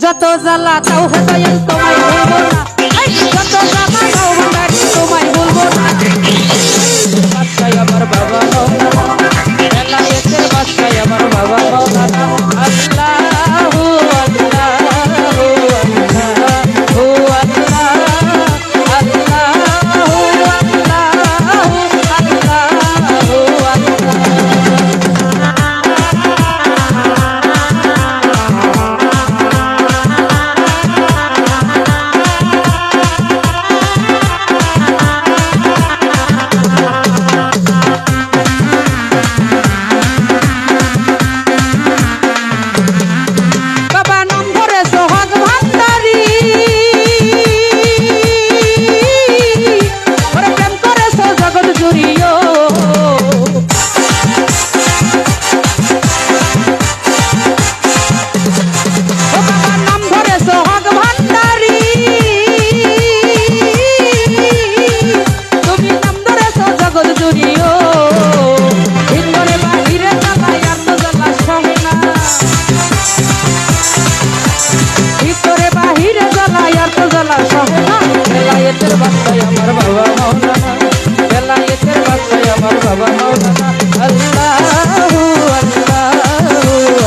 যত জ্বালা তাও হে তোমায় येतील वाटतंय अमर बाबा मौलाना त्याला येतील वाटतंय अमर बाबा मौलाना अल्लाह अल्लाह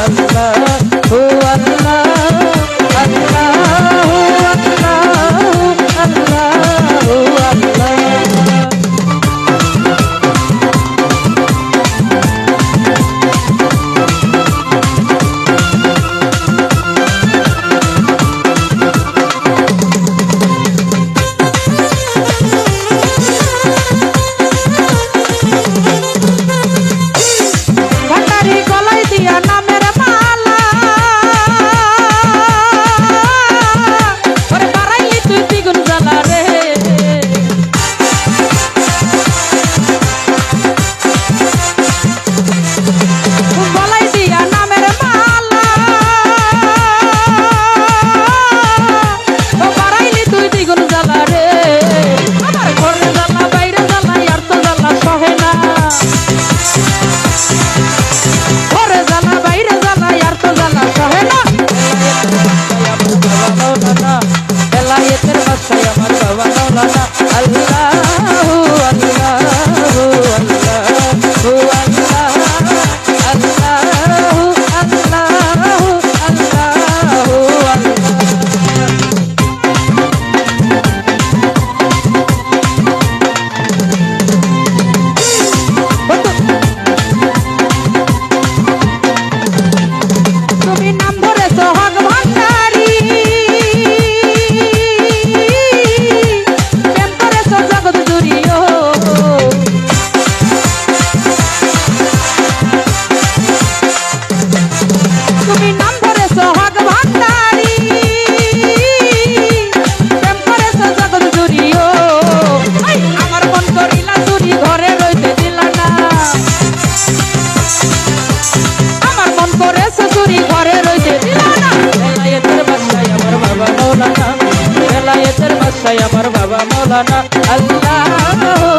अल्लाह अल्लाह মৌলানা আল্লাহ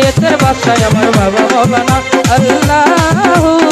এতের বাচ্চায় আমার বাবা বাবা না আল্লাহ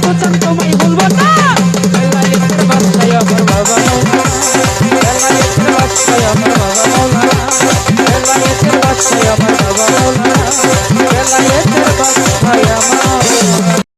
tanto, tanto